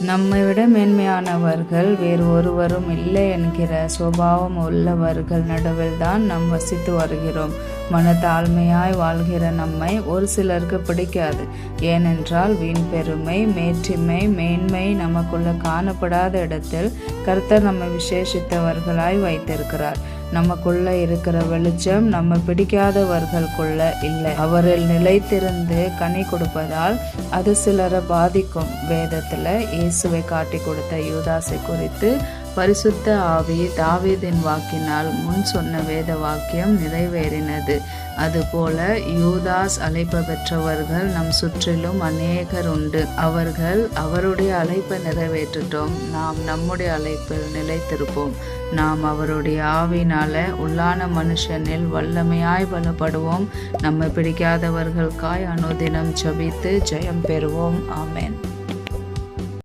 நம்மை விட மேன்மையானவர்கள் வேறு ஒருவரும் இல்லை என்கிற சுபாவம் உள்ளவர்கள் நடுவில் தான் நாம் வசித்து வருகிறோம். மனத்தாழ்மையாய் வாழ்கிற நம்மை ஒரு சிலருக்கு பிடிக்காது. ஏனென்றால் வீண் பெருமை மேற்றிமை மேன்மை நமக்குள்ள காணப்படாத இடத்தில் கர்த்தர் நம்மை விசேஷித்தவர்களாய் வைத்திருக்கிறார். நமக்குள்ள இருக்கிற வெளிச்சம் நம்ம பிடிக்காதவர்களுக்குள்ள இல்லை. அவரில் நிலைத்திருந்து கனி கொடுப்பதால் அது சிலரை பாதிக்கும். வேதத்துல இயேசுவை காட்டி கொடுத்த யூதாசை குறித்து பரிசுத்த ஆவி தாவீதின் வாக்கினால் முன் சொன்ன வேத வாக்கியம் நிறைவேறினது. அதுபோல யூதாஸ் அழைப்பு பெற்றவர்கள் நம் சுற்றிலும் அநேகர் உண்டு. அவர்கள் அவருடைய அழைப்பை நிறைவேற்றிட்டோம். நாம் நம்முடைய அழைப்பில் நிலைத்திருப்போம். நாம் அவருடைய ஆவினால உள்ளான மனுஷனில் வல்லமையாய் பலப்படுவோம். நம்மை பிடிக்காதவர்களுக்காய் அனுதினம் ஜபித்து ஜெயம் பெறுவோம். ஆமேன்.